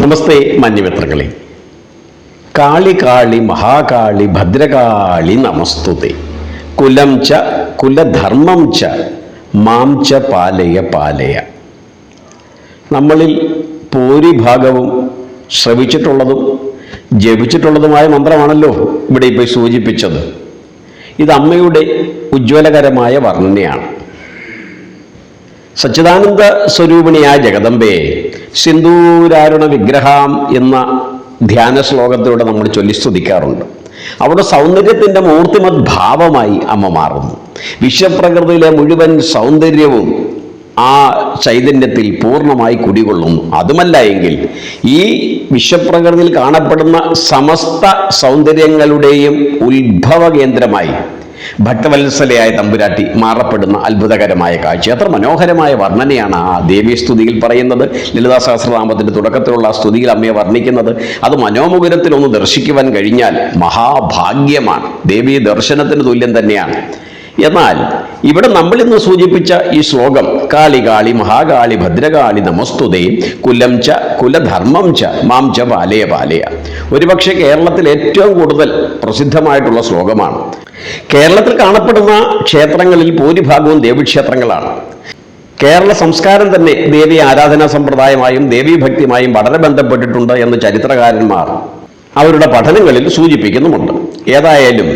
നമസ്തേ മഞ്ഞുമിത്രങ്ങളെ കാളി കാളി മഹാകാളി ഭദ്രകാളി നമസ്തുതി. കുലം ച കുലധർമ്മം ച മാം ച പാലയ പാലയ. നമ്മളിൽ ഭൂരിഭാഗവും ശ്രവിച്ചിട്ടുള്ളതും ജപിച്ചിട്ടുള്ളതുമായ മന്ത്രമാണല്ലോ ഇവിടെ ഇപ്പോൾ സൂചിപ്പിച്ചത്. ഇത് അമ്മയുടെ ഉജ്ജ്വലകരമായ വർണനയാണ്. സച്ചിദാനന്ദ സ്വരൂപിണിയായ ജഗദമ്പയെ സിന്ദൂരാരുണ വിഗ്രഹാം എന്ന ധ്യാന ശ്ലോകത്തിലൂടെ നമ്മൾ ചൊല്ലി സ്തുതിക്കാറുണ്ട്. അവിടെ സൗന്ദര്യത്തിന്റെ മൂർത്തിമത് ഭാവമായി അമ്മ മാറുന്നു. വിശ്വപ്രകൃതിയിലെ മുഴുവൻ സൗന്ദര്യവും ആ ചൈതന്യത്തിൽ പൂർണമായി കുടികൊള്ളുന്നു. അതുമല്ല എങ്കിൽ ഈ വിശ്വപ്രകൃതിയിൽ കാണപ്പെടുന്ന സമസ്ത സൗന്ദര്യങ്ങളുടെയും ഉത്ഭവ കേന്ദ്രമായി ഭക്തവത്സലയായ തമ്പുരാട്ടി മാറപ്പെടുന്ന അത്ഭുതകരമായ കാഴ്ച. അത്ര മനോഹരമായ വർണനയാണ് ആ ദേവീ സ്തുതിയിൽ പറയുന്നത്. ലളിതാ സഹസ്രനാമത്തിന്റെ തുടക്കത്തിലുള്ള ആ സ്തുതിയിൽ അമ്മയെ വർണിക്കുന്നത്. അത് മനോമുകുരത്തിൽ ഒന്ന് ദർശിക്കുവാൻ കഴിഞ്ഞാൽ മഹാഭാഗ്യമാണ്. ദേവീ ദർശനത്തിന് തുല്യം തന്നെയാണ്. എന്നാൽ ഇവിടെ നമ്മൾ ഇന്ന് സൂചിപ്പിച്ച ഈ ശ്ലോകം കാളി കാളി മഹാകാളി ഭദ്രകാളി നമസ്തുതേ കുലം ച കുലധർമ്മം ച മാം ച പാലയ പാലയ ഒരുപക്ഷെ കേരളത്തിൽ ഏറ്റവും കൂടുതൽ പ്രസിദ്ധമായിട്ടുള്ള ശ്ലോകമാണ്. കേരളത്തിൽ കാണപ്പെടുന്ന ക്ഷേത്രങ്ങളിൽ ഭൂരിഭാഗവും ദേവീക്ഷേത്രങ്ങളാണ്. കേരള സംസ്കാരം തന്നെ ദേവി ആരാധനാ സമ്പ്രദായമായും ദേവീഭക്തിയുമായും വളരെ ബന്ധപ്പെട്ടിട്ടുണ്ട് എന്ന് ചരിത്രകാരന്മാർ അവരുടെ പഠനങ്ങളിൽ സൂചിപ്പിക്കുന്നുമുണ്ട്. ഏതായാലും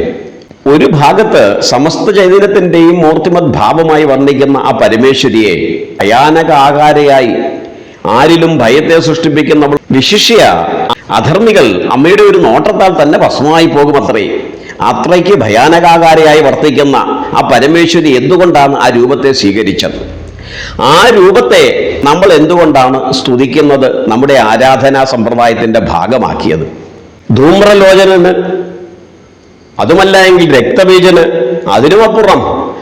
ഒരു ഭാഗത്ത് സമസ്ത ചൈതന്യത്തിന്റെയും മൂർത്തിമത് ഭാവമായി വർണിക്കുന്ന ആ പരമേശ്വരിയെ ഭയാനക ആകാരയായി ആരിലും ഭയത്തെ സൃഷ്ടിപ്പിക്കുന്ന വിശിഷ്യ അധർമ്മികൾ അമ്മയുടെ ഒരു നോട്ടത്താൽ തന്നെ ഭസ്മമായി പോകുമത്രേ അത്രയ്ക്ക് ഭയാനകാകാരയായി വർത്തിക്കുന്ന ആ പരമേശ്വരി എന്തുകൊണ്ടാണ് ആ രൂപത്തെ സ്വീകരിച്ചത്? ആ രൂപത്തെ നമ്മൾ എന്തുകൊണ്ടാണ് സ്തുതിക്കുന്നത്? നമ്മുടെ ആരാധനാ സമ്പ്രദായത്തിന്റെ ഭാഗമാക്കിയത്. ധൂമ്രലോചനന് അതുമല്ല എങ്കിൽ രക്തബീജന് അതിനുമപ്പുറം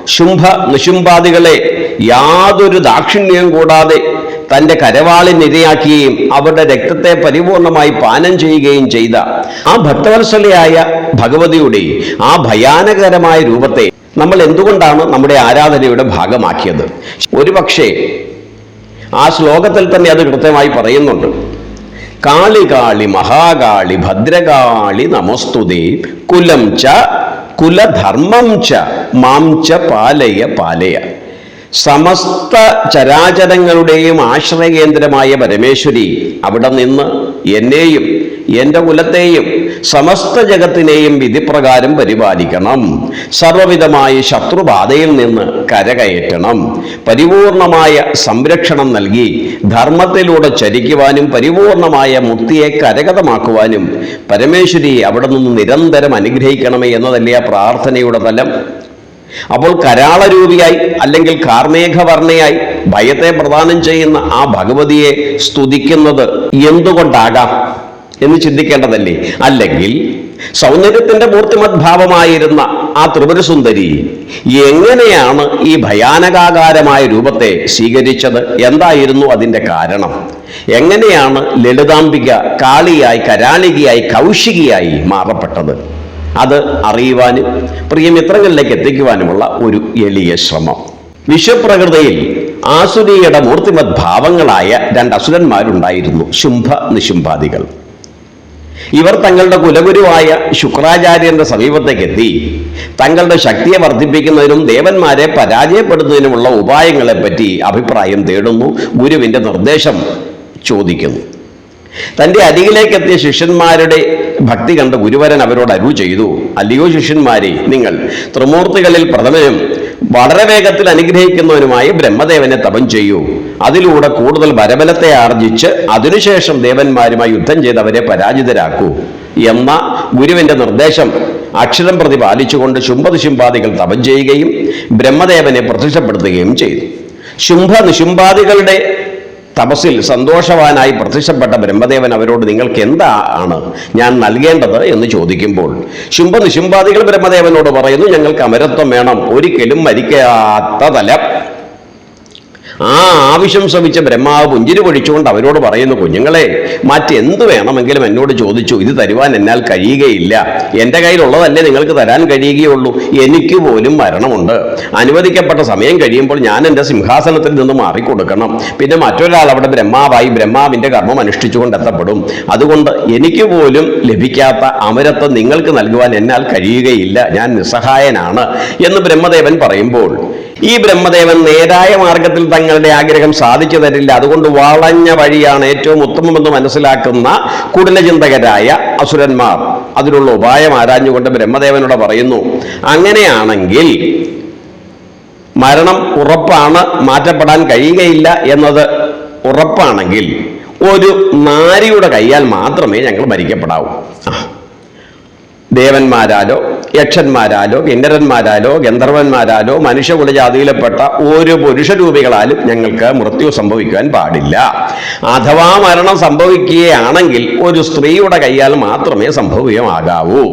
ശുംഭ നിശുംഭാദികളെ യാതൊരു ദാക്ഷിണ്യവും കൂടാതെ തന്റെ കരവാളിനിരയാക്കുകയും അവരുടെ രക്തത്തെ പരിപൂർണമായി പാനം ചെയ്യുകയും ചെയ്ത ആ ഭക്തവത്സലയായ ഭഗവതിയുടെ ആ ഭയാനകരമായ രൂപത്തെ നമ്മൾ എന്തുകൊണ്ടാണ് നമ്മുടെ ആരാധനയുടെ ഭാഗമാക്കിയത്? ഒരുപക്ഷെ ആ ശ്ലോകത്തിൽ തന്നെ അത് കൃത്യമായി പറയുന്നുണ്ട്. കാളി കാളി മഹാകാളി ഭദ്രകാളി നമസ്തുതേ കുലം ച കുലധർമ്മം ച മാം ച പാലയ പാലയ. സമസ്ത ചരാചരങ്ങളുടെയും ആശ്രയകേന്ദ്രമായ പരമേശ്വരി അവിടെ നിന്ന് എന്നെയും എന്റെ കുലത്തെയും സമസ്ത ജഗത്തിനെയും വിധിപ്രകാരം പരിപാലിക്കണം. സർവവിധമായ ശത്രുബാധയിൽ നിന്ന് കരകയറ്റണം. പരിപൂർണമായ സംരക്ഷണം നൽകി ധർമ്മത്തിലൂടെ ചരിക്കുവാനും പരിപൂർണമായ മുക്തിയെ കരഗതമാക്കുവാനും പരമേശ്വരി അവിടെ നിന്ന് നിരന്തരം അനുഗ്രഹിക്കണമേ എന്നതല്ലേ ആ പ്രാർത്ഥനയുടെ തലം അപ്പോൾ കരാളരൂപിയായി അല്ലെങ്കിൽ കാർമേഘവർണയായി ഭയത്തെ പ്രദാനം ചെയ്യുന്ന ആ ഭഗവതിയെ സ്തുതിക്കുന്നത് എന്തുകൊണ്ടാകാം എന്ന് ചിന്തിക്കേണ്ടതല്ലേ? അല്ലെങ്കിൽ സൗന്ദര്യത്തിന്റെ മൂർത്തിമദ്ഭാവമായിരുന്ന ആ ത്രിപുരസുന്ദരി എങ്ങനെയാണ് ഈ ഭയാനകാകാരമായ രൂപത്തെ സ്വീകരിച്ചത്? എന്തായിരുന്നു അതിന്റെ കാരണം? എങ്ങനെയാണ് ലളിതാംബിക കാളിയായി കരാളികയായി കൗശികിയായി മാറപ്പെട്ടത്? അത് അറിയുവാനും പ്രിയമിത്രങ്ങളിലേക്ക് എത്തിക്കുവാനുമുള്ള ഒരു എളിയ ശ്രമം. വിശ്വപ്രകൃതിയിൽ ആസുരിയുടെ മൂർത്തിമത് ഭാവങ്ങളായ രണ്ട് അസുരന്മാരുണ്ടായിരുന്നു ശുംഭ നിശുംഭാദികൾ. ഇവർ തങ്ങളുടെ കുലഗുരുവായ ശുക്രാചാര്യന്റെ സമീപത്തേക്ക് എത്തി തങ്ങളുടെ ശക്തിയെ വർദ്ധിപ്പിക്കുന്നതിനും ദേവന്മാരെ പരാജയപ്പെടുത്തുന്നതിനുമുള്ള ഉപായങ്ങളെപ്പറ്റി അഭിപ്രായം തേടുന്നു ഗുരുവിന്റെ നിർദ്ദേശം ചോദിക്കുന്നു. തന്റെ അരികിലേക്ക് എത്തിയ ശിഷ്യന്മാരുടെ ഭക്തി കണ്ട് ഗുരുവരൻ അവരോട് അരുൾ ചെയ്തു. അല്ലയോ ശിഷ്യന്മാരെ നിങ്ങൾ ത്രിമൂർത്തികളിൽ പ്രഥമനും വളരെ വേഗത്തിൽ അനുഗ്രഹിക്കുന്നവനുമായി ബ്രഹ്മദേവനെ തപം ചെയ്യൂ. അതിലൂടെ കൂടുതൽ വരബലത്തെ ആർജിച്ച് അതിനുശേഷം ദേവന്മാരുമായി യുദ്ധം ചെയ്ത് അവരെ പരാജിതരാക്കൂ. എന്ന ഗുരുവിന്റെ നിർദ്ദേശം അക്ഷരം പ്രതി പാലിച്ചുകൊണ്ട് ശുംഭനിശുംബാദികൾ തപം ചെയ്യുകയും ബ്രഹ്മദേവനെ പ്രത്യക്ഷപ്പെടുത്തുകയും ചെയ്തു. ശുംഭ നിശുംബാദികളുടെ തപസ്സിൽ സന്തോഷവാനായി പ്രത്യക്ഷപ്പെട്ട ബ്രഹ്മദേവൻ അവരോട് നിങ്ങൾക്ക് എന്താണ് ഞാൻ നൽകേണ്ടത് എന്ന് ചോദിക്കുമ്പോൾ ശുംഭ നിശുംബാദികൾ ബ്രഹ്മദേവനോട് പറയുന്നു ഞങ്ങൾക്ക് അമരത്വം വേണം ഒരിക്കലും മരിക്കാത്ത തലം ആ ആവശ്യം ശ്രമിച്ച ബ്രഹ്മാവ് പുഞ്ചിരി പൊഴിച്ചുകൊണ്ട് അവരോട് പറയുന്നു കുഞ്ഞുങ്ങളെ മറ്റെന്ത് വേണമെങ്കിലും എന്നോട് ചോദിച്ചു. ഇത് തരുവാൻ എന്നാൽ കഴിയുകയില്ല. എന്റെ കയ്യിലുള്ളതല്ലേ നിങ്ങൾക്ക് തരാൻ കഴിയുകയുള്ളൂ. എനിക്ക് പോലും മരണമുണ്ട്. അനുവദിക്കപ്പെട്ട സമയം കഴിയുമ്പോൾ ഞാൻ എന്റെ സിംഹാസനത്തിൽ നിന്ന് മാറിക്കൊടുക്കണം. പിന്നെ മറ്റൊരാൾ അവിടെ ബ്രഹ്മാവായി ബ്രഹ്മാവിന്റെ കർമ്മം അനുഷ്ഠിച്ചുകൊണ്ട് എത്തപ്പെടും. അതുകൊണ്ട് എനിക്ക് പോലും ലഭിക്കാത്ത അമരത്വം നിങ്ങൾക്ക് നൽകുവാൻ എന്നാൽ കഴിയുകയില്ല. ഞാൻ നിസ്സഹായനാണ്. എന്ന് ബ്രഹ്മദേവൻ പറയുമ്പോൾ ഈ ബ്രഹ്മദേവൻ നേരായ മാർഗത്തിൽ തങ്ങളുടെ ആഗ്രഹം സാധിച്ചു തരില്ല അതുകൊണ്ട് വളഞ്ഞ വഴിയാണ് ഏറ്റവും ഉത്തമമെന്ന് മനസ്സിലാക്കുന്ന കുടിലചിന്തകരായ അസുരന്മാർ അതിനുള്ള ഉപായം ആരാഞ്ഞുകൊണ്ട് ബ്രഹ്മദേവനോട് പറയുന്നു അങ്ങനെയാണെങ്കിൽ മരണം ഉറപ്പാണ് മാറ്റപ്പെടാൻ കഴിയുകയില്ല എന്നത് ഉറപ്പാണെങ്കിൽ ഒരു നാരിയുടെ കൈയാൽ മാത്രമേ ഞങ്ങൾ മരിക്കപ്പെടാവൂ. ദേവന്മാരാലോ യക്ഷന്മാരാലോ കിന്നരന്മാരാലോ ഗന്ധർവന്മാരാലോ മനുഷ്യകുലജാതിയിൽപ്പെട്ട ഒരു പുരുഷരൂപികളാലും ഞങ്ങൾക്ക് മൃത്യു സംഭവിക്കുവാൻ പാടില്ല. അഥവാ മരണം സംഭവിക്കുകയാണെങ്കിൽ ഒരു സ്ത്രീയുടെ കൈയാൽ മാത്രമേ സംഭവ്യമാകാവൂ.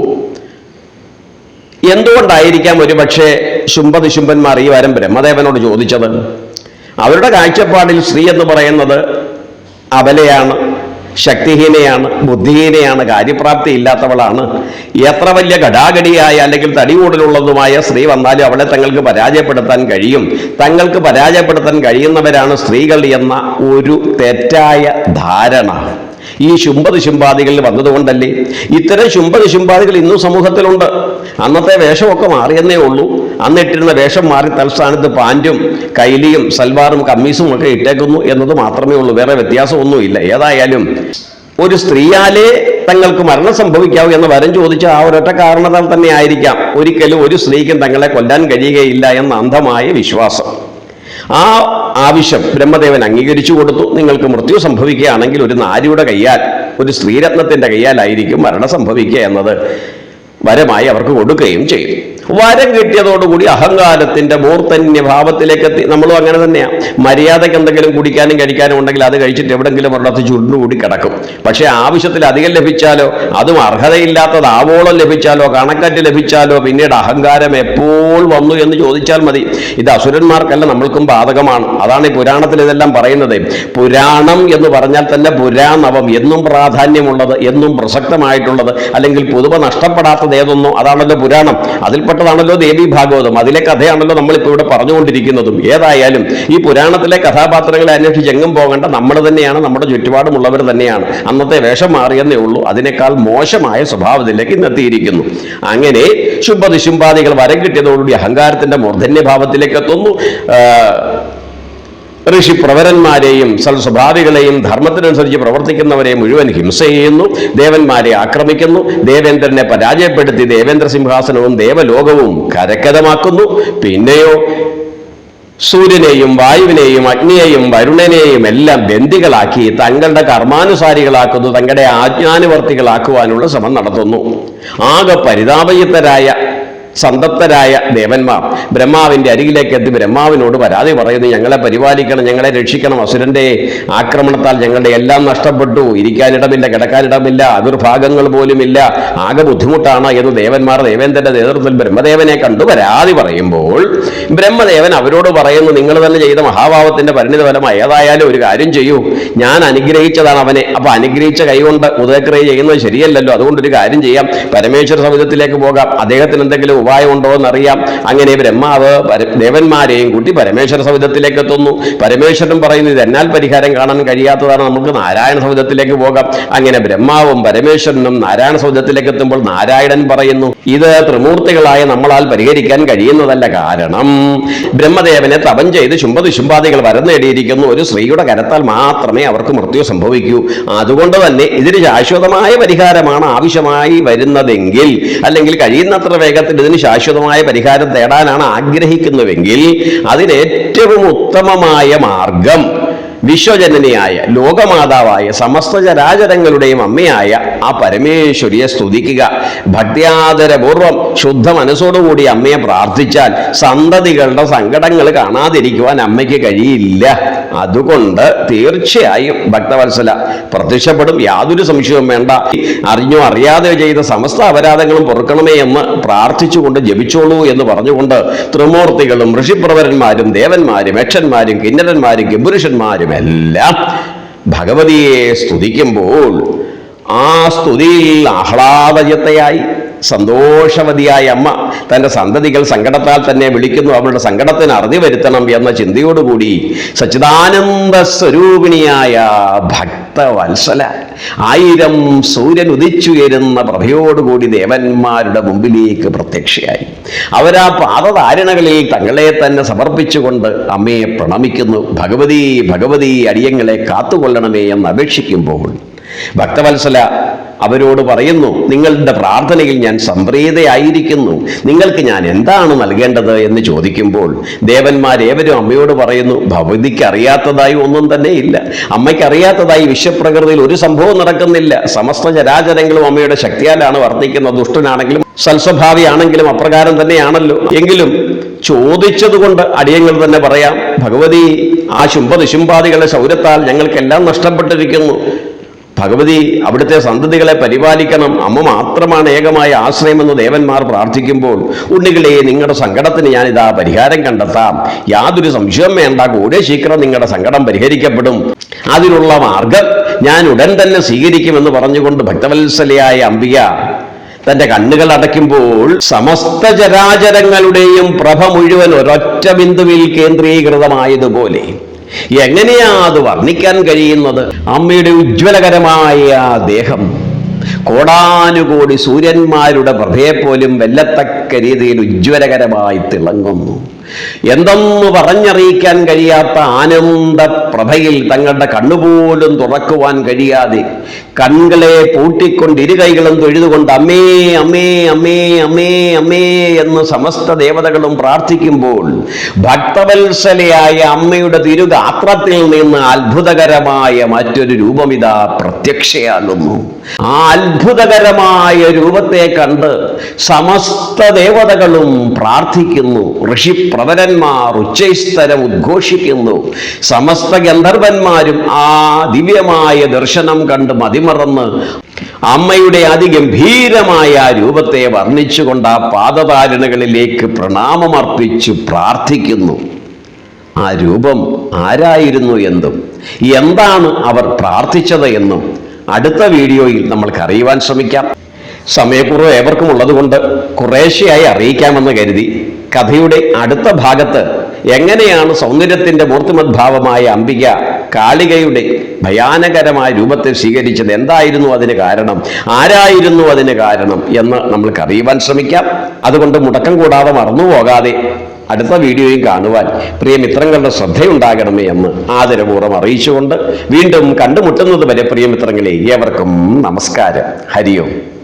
എന്തുകൊണ്ടായിരിക്കാം ഒരുപക്ഷെ ശുംഭതിശുംഭന്മാർ ഈ വാരം ബ്രഹ്മദേവനോട് ചോദിച്ചത്? അവരുടെ കാഴ്ചപ്പാടിൽ സ്ത്രീ എന്ന് പറയുന്നത് അബലയാണ്. ശക്തിഹീനയാണ് ബുദ്ധിഹീനയാണ് കാര്യപ്രാപ്തി ഇല്ലാത്തവളാണ് എത്ര വലിയ ഘടാഘടിയായ അല്ലെങ്കിൽ തടി കൂടുതലുള്ളതുമായ സ്ത്രീ വന്നാലും അവളെ തങ്ങൾക്ക് പരാജയപ്പെടുത്താൻ കഴിയും. തങ്ങൾക്ക് പരാജയപ്പെടുത്താൻ കഴിയുന്നവരാണ് സ്ത്രീകൾ എന്ന ഒരു തെറ്റായ ധാരണ. ഈ ശുംഭനിശുംബാദികളിൽ വന്നതുകൊണ്ടല്ലേ? ഇത്തരം ശുംഭനിശുംബാദികൾ ഇന്നും സമൂഹത്തിലുണ്ട്. അന്നത്തെ വേഷമൊക്കെ മാറിയെന്നേ ഉള്ളൂ. അന്ന് ഇട്ടിരുന്ന വേഷം മാറി തൽസ്ഥാനത്ത് പാന്റും കൈലിയും സൽവാറും കമ്മീസും ഒക്കെ ഇട്ടേക്കുന്നു എന്നത് മാത്രമേ ഉള്ളൂ. വേറെ വ്യത്യാസമൊന്നുമില്ല. ഏതായാലും ഒരു സ്ത്രീയാലേ തങ്ങൾക്ക് മരണം സംഭവിക്കാവൂ എന്ന് വരം ചോദിച്ച ആ ഒരൊറ്റ കാരണത്താൽ തന്നെ ആയിരിക്കാം. ഒരിക്കലും ഒരു സ്ത്രീക്കും തങ്ങളെ കൊല്ലാൻ കഴിയുകയില്ല എന്ന അന്ധമായ വിശ്വാസം. ആ ആവശ്യം ബ്രഹ്മദേവൻ അംഗീകരിച്ചു കൊടുത്തു. നിങ്ങൾക്ക് മൃത്യു സംഭവിക്കുകയാണെങ്കിൽ ഒരു നാരിയുടെ കയ്യാൽ ഒരു സ്ത്രീരത്നത്തിന്റെ കയ്യാലായിരിക്കും മരണം സംഭവിക്കുക എന്നത് വരമായി അവർക്ക് കൊടുക്കുകയും ചെയ്യും വരം കിട്ടിയതോടുകൂടി അഹങ്കാരത്തിന്റെ മൂർധന്യ ഭാവത്തിലേക്ക് എത്തി നമ്മളും അങ്ങനെ തന്നെയാണ് മര്യാദയ്ക്ക് എന്തെങ്കിലും കുടിക്കാനും കഴിക്കാനും ഉണ്ടെങ്കിൽ അത് കഴിച്ചിട്ട് എവിടെങ്കിലും ഒരിടത്ത് ചുരുണ്ടുകൂടി കിടക്കും. പക്ഷേ ആവശ്യത്തിൽ അധികം ലഭിച്ചാലോ അതും അർഹതയില്ലാത്തത് ആവോളം ലഭിച്ചാലോ കണക്കറ്റ് ലഭിച്ചാലോ പിന്നീട് അഹങ്കാരം എപ്പോൾ വന്നു എന്ന് ചോദിച്ചാൽ മതി. ഇത് അസുരന്മാർക്കല്ല നമ്മൾക്കും ബാധകമാണ്. അതാണ് ഈ പുരാണത്തിൽ ഇതെല്ലാം പറയുന്നത്. പുരാണം എന്ന് പറഞ്ഞാൽ തന്നെ പുരാണവം. എന്നും പ്രാധാന്യമുള്ളത് എന്നും പ്രസക്തമായിട്ടുള്ളത് അല്ലെങ്കിൽ പൊതുവെ നഷ്ടപ്പെടാത്തത് ഏതൊന്നോ അതാണല്ലോ പുരാണം. അതിൽപ്പെട്ടതാണല്ലോ ദേവി ഭാഗവതം. അതിലെ കഥയാണല്ലോ നമ്മളിപ്പോൾ ഇവിടെ പറഞ്ഞുകൊണ്ടിരിക്കുന്നതും. ഏതായാലും ഈ പുരാണത്തിലെ കഥാപാത്രങ്ങളെ അന്വേഷിച്ച് എങ്ങും പോകേണ്ട നമ്മൾ തന്നെയാണ് നമ്മുടെ ചുറ്റുപാടുമുള്ളവർ തന്നെയാണ്. അന്നത്തെ വേഷം മാറിയെന്നേ ഉള്ളൂ. അതിനേക്കാൾ മോശമായ സ്വഭാവത്തിലേക്ക് ഇന്നെത്തിയിരിക്കുന്നു. അങ്ങനെ ശുംഭനിശുംബാദികൾ വരം കിട്ടിയതോടുകൂടി അഹങ്കാരത്തിന്റെ മൂർധന്യഭാവത്തിലേക്ക് എത്തുന്നു. ഋഷി പ്രവരന്മാരെയും സൽസ്വഭാവികളെയും ധർമ്മത്തിനനുസരിച്ച് പ്രവർത്തിക്കുന്നവരെ മുഴുവൻ ഹിംസ ചെയ്യുന്നു. ദേവന്മാരെ ആക്രമിക്കുന്നു. ദേവേന്ദ്രനെ പരാജയപ്പെടുത്തി ദേവേന്ദ്ര സിംഹാസനവും ദേവലോകവും കരക്കതമാക്കുന്നു. പിന്നെയോ സൂര്യനെയും വായുവിനെയും അഗ്നിയെയും വരുണനെയും എല്ലാം ബന്ദികളാക്കി തങ്ങളുടെ കർമാനുസാരികളാക്കുന്നു. തങ്ങളുടെ ആജ്ഞാനുവർത്തികളാക്കുവാനുള്ള ശ്രമം നടത്തുന്നു. ആകെ പരിതാപയുക്തരായ സന്തപ്തരായ ദേവന്മാർ ബ്രഹ്മാവിന്റെ അരികിലേക്ക് എത്തി ബ്രഹ്മാവിനോട് പരാതി പറയുന്നു ഞങ്ങളെ പരിപാലിക്കണം ഞങ്ങളെ രക്ഷിക്കണം അസുരന്റെ ആക്രമണത്താൽ ഞങ്ങളുടെ എല്ലാം നഷ്ടപ്പെട്ടു ഇരിക്കാനിടമില്ല കിടക്കാനിടമില്ല അതിർഭാഗങ്ങൾ പോലുമില്ല ആകെ ബുദ്ധിമുട്ടാണ് എന്ന് ദേവന്മാർ ദേവേന്ദ്രന്റെ നേതൃത്വത്തിൽ ബ്രഹ്മദേവനെ കണ്ടു പരാതി പറയുമ്പോൾ ബ്രഹ്മദേവൻ അവരോട് പറയുന്നു നിങ്ങൾ തന്നെ ചെയ്ത മഹാഭാവത്തിന്റെ പരിണിത ഫലമായി ഏതായാലും ഒരു കാര്യം ചെയ്യൂ ഞാൻ അനുഗ്രഹിച്ചതാണ് അവനെ അപ്പൊ അനുഗ്രഹിച്ച കൈകൊണ്ട് ഉദയക്രിയ ചെയ്യുന്നത് ശരിയല്ലല്ലോ അതുകൊണ്ട് ഒരു കാര്യം ചെയ്യാം പരമേശ്വര സമുദ്രത്തിലേക്ക് പോകാം അദ്ദേഹത്തിന് എന്തെങ്കിലും ഉപായം ഉണ്ടോ എന്നറിയാം അങ്ങനെ ബ്രഹ്മാവ് ദേവന്മാരെയും കൂട്ടി പരമേശ്വര സൗധത്തിലേക്ക് എത്തുന്നു. പരമേശ്വരൻ പറയുന്നു ഇതെന്നാൽ പരിഹാരം കാണാൻ കഴിയാത്തതാണ്. നമുക്ക് നാരായണ സൗധത്തിലേക്ക് പോകാം. അങ്ങനെ ബ്രഹ്മാവും പരമേശ്വരനും നാരായണ സൗധത്തിലേക്ക് എത്തുമ്പോൾ നാരായണൻ പറയുന്നു ഇത് ത്രിമൂർത്തികളായ നമ്മളാൽ പരിഹരിക്കാൻ കഴിയുന്നതല്ല കാരണം. ബ്രഹ്മദേവനെ തപം ചെയ്ത് ശുംഭതി ശുംഭാദികൾ വരം നേടിയിരിക്കുന്നു. ഒരു സ്ത്രീയുടെ കരത്താൽ മാത്രമേ അവർക്ക് മൃത്യു സംഭവിക്കൂ. അതുകൊണ്ട് തന്നെ ഇതിന് ശാശ്വതമായ പരിഹാരമാണ് ആവശ്യമായി വരുന്നതെങ്കിൽ അല്ലെങ്കിൽ കഴിയുന്നത്ര വേഗത്തിൽ ഇതിന് ശാശ്വതമായ പരിഹാരം തേടാനാണ് ആഗ്രഹിക്കുന്നുവെങ്കിൽ അതിന് ഏറ്റവും ഉത്തമമായ മാർഗം വിശ്വജനനിയായ ലോകമാതാവായ സമസ്ത ചരാചരങ്ങളുടെയും അമ്മയായ ആ പരമേശ്വരിയെ സ്തുതിക്കുക. ഭക്തിയാദരപൂർവം ശുദ്ധ മനസ്സോടുകൂടി അമ്മയെ പ്രാർത്ഥിച്ചാൽ സന്തതികളുടെ സങ്കടങ്ങൾ കാണാതിരിക്കുവാൻ അമ്മയ്ക്ക് കഴിയില്ല. അതുകൊണ്ട് തീർച്ചയായും ഭക്തവത്സല പ്രത്യക്ഷപ്പെടും യാതൊരു സംശയവും വേണ്ട. അറിഞ്ഞോ അറിയാതെ ചെയ്ത സമസ്ത അപരാധങ്ങളും പൊറുക്കണമേ എന്ന് പ്രാർത്ഥിച്ചുകൊണ്ട് ജപിച്ചോളൂ എന്ന് പറഞ്ഞുകൊണ്ട് ത്രിമൂർത്തികളും ഋഷിപ്രവരന്മാരും ദേവന്മാരും യക്ഷന്മാരും കിന്നരന്മാരും ഗംഭുരുഷന്മാരും എല്ലാം ഭഗവതിയെ സ്തുതിക്കുമ്പോൾ ആ സ്തുതിയിൽ ആഹ്ലാദജത്തയായി സന്തോഷവതിയായ അമ്മ തന്റെ സന്തതികൾ സങ്കടത്താൽ തന്നെ വിളിക്കുന്നു. അവളുടെ സങ്കടത്തിന് അറുതി വരുത്തണം എന്ന ചിന്തയോടുകൂടി സച്ചിദാനന്ദ സ്വരൂപിണിയായ ഭക്തവത്സല ആയിരം സൂര്യൻ ഉദിച്ചുയരുന്ന പ്രഭയോടുകൂടി ദേവന്മാരുടെ മുമ്പിലേക്ക് പ്രത്യക്ഷയായി. അവരാ പാദധാരണകളിൽ തങ്ങളെ തന്നെ സമർപ്പിച്ചുകൊണ്ട് അമ്മയെ പ്രണമിക്കുന്നു. ഭഗവതി ഭഗവതി അടിയങ്ങളെ കാത്തുകൊള്ളണമേ എന്ന് അപേക്ഷിക്കുമ്പോൾ ഭക്തവത്സല അവരോട് പറയുന്നു നിങ്ങളുടെ പ്രാർത്ഥനയിൽ ഞാൻ സംപ്രീതയായിരിക്കുന്നു. നിങ്ങൾക്ക് ഞാൻ എന്താണ് നൽകേണ്ടത്? എന്ന് ചോദിക്കുമ്പോൾ ദേവന്മാരേവരും അമ്മയോട് പറയുന്നു ഭഗവതിക്ക് അറിയാത്തതായി ഒന്നും തന്നെ ഇല്ല അമ്മയ്ക്ക് അറിയാത്തതായി വിശ്വപ്രകൃതിയിൽ ഒരു സംഭവം നടക്കുന്നില്ല. സമസ്ത ചരാചരങ്ങളും അമ്മയുടെ ശക്തിയാലാണ് വർദ്ധിക്കുന്നത് ദുഷ്ടനാണെങ്കിലും സൽസ്വഭാവിയാണെങ്കിലും അപ്രകാരം തന്നെയാണല്ലോ. എങ്കിലും ചോദിച്ചതുകൊണ്ട് അടിയങ്ങൾ തന്നെ പറയാം ഭഗവതി ആ ശുംഭ ശുംഭനിശുംഭാദികളുടെ ശൗര്യത്താൽ ഞങ്ങൾക്കെല്ലാം നഷ്ടപ്പെട്ടിരിക്കുന്നു. ഭഗവതി അവിടുത്തെ സന്തതികളെ പരിപാലിക്കണം. അമ്മ മാത്രമാണ് ഏകമായ ആശ്രയമെന്ന് ദേവന്മാർ പ്രാർത്ഥിക്കുമ്പോൾ ഉണ്ണികളെ നിങ്ങളുടെ സങ്കടത്തിന് ഞാനിതാ പരിഹാരം കണ്ടെത്താം. യാതൊരു സംശയം വേണ്ട. കൂടെ ശീഘ്രം നിങ്ങളുടെ സങ്കടം പരിഹരിക്കപ്പെടും. അതിനുള്ള മാർഗം ഞാൻ ഉടൻ തന്നെ സ്വീകരിക്കുമെന്ന് പറഞ്ഞുകൊണ്ട് ഭക്തവത്സലയായ അംബിക തന്റെ കണ്ണുകൾ അടയ്ക്കുമ്പോൾ സമസ്ത ചരാചരങ്ങളുടെയും പ്രഭ മുഴുവൻ ഒരൊറ്റ ബിന്ദുവിൽ കേന്ദ്രീകൃതമായതുപോലെ എങ്ങനെയാ അത് വർണിക്കാൻ കഴിയുന്നത്? അമ്മയുടെ ഉജ്ജ്വലകരമായ ദേഹം. കോടാനുകോടി സൂര്യന്മാരുടെ പ്രഭയെപ്പോലും വെല്ലത്തക്ക രീതിയിൽ ഉജ്ജ്വലകരമായി തിളങ്ങുന്നു. എന്തെന്ന് പറഞ്ഞറിയിക്കാൻ കഴിയാത്ത ആനന്ദ പ്രഭയിൽ തങ്ങളുടെ കണ്ണുപോലും തുറക്കുവാൻ കഴിയാതെ കൺകളെ പൂട്ടിക്കൊണ്ട് ഇരു കൈകളും തൊഴുതുകൊണ്ട് അമ്മേ അമ്മേ അമ്മേ അമ്മേ അമ്മേ എന്ന് സമസ്ത ദേവതകളും പ്രാർത്ഥിക്കുമ്പോൾ ഭക്തവത്സലയായ അമ്മയുടെ തിരുഗാത്രത്തിൽ നിന്ന് അത്ഭുതകരമായ മറ്റൊരു രൂപമിതാ പ്രത്യക്ഷയാകുന്നു. ആ അത്ഭുതകരമായ രൂപത്തെ കണ്ട് സമസ്ത ദേവതകളും പ്രാർത്ഥിക്കുന്നു. ഋഷി പ്രവരന്മാർ ഉച്ചൈസ്തരം ഉദ്ഘോഷിക്കുന്നു. സമസ്ത ഗന്ധർവന്മാരും ആ ദിവ്യമായ ദർശനം കണ്ട് മതിമറന്ന് അമ്മയുടെ അതിഗംഭീരമായ രൂപത്തെ വർണിച്ചുകൊണ്ട് ആ പാദധാരണകളിലേക്ക് പ്രണാമമർപ്പിച്ചു പ്രാർത്ഥിക്കുന്നു. ആ രൂപം ആരായിരുന്നു എന്നും എന്താണ് അവർ പ്രാർത്ഥിച്ചത് എന്നും അടുത്ത വീഡിയോയിൽ നമ്മൾക്ക് അറിയുവാൻ ശ്രമിക്കാം. സമയക്കുറവ് ഏവർക്കും ഉള്ളതുകൊണ്ട് കുറേശ്ശെയായി അറിയിക്കാമെന്ന് കരുതി കഥയുടെ അടുത്ത ഭാഗത്ത് എങ്ങനെയാണ് സൗന്ദര്യത്തിന്റെ മൂർത്തിമദ്ഭാവമായ അംബിക കാളികയുടെ ഭയാനകരമായ രൂപത്തെ സ്വീകരിച്ചത്? എന്തായിരുന്നു അതിന് കാരണം? ആരായിരുന്നു അതിന് കാരണം എന്ന് നമ്മൾക്ക് അറിയുവാൻ ശ്രമിക്കാം. അതുകൊണ്ട് മുടക്കം കൂടാതെ മറന്നുപോകാതെ അടുത്ത വീഡിയോയും കാണുവാൻ പ്രിയ മിത്രങ്ങളുടെ ശ്രദ്ധയുണ്ടാകണമേ എന്ന് ആദരപൂർവം അറിയിച്ചുകൊണ്ട് വീണ്ടും കണ്ടുമുട്ടുന്നത് വരെ പ്രിയമിത്രങ്ങളെ ഏവർക്കും നമസ്കാരം. ഹരിയോം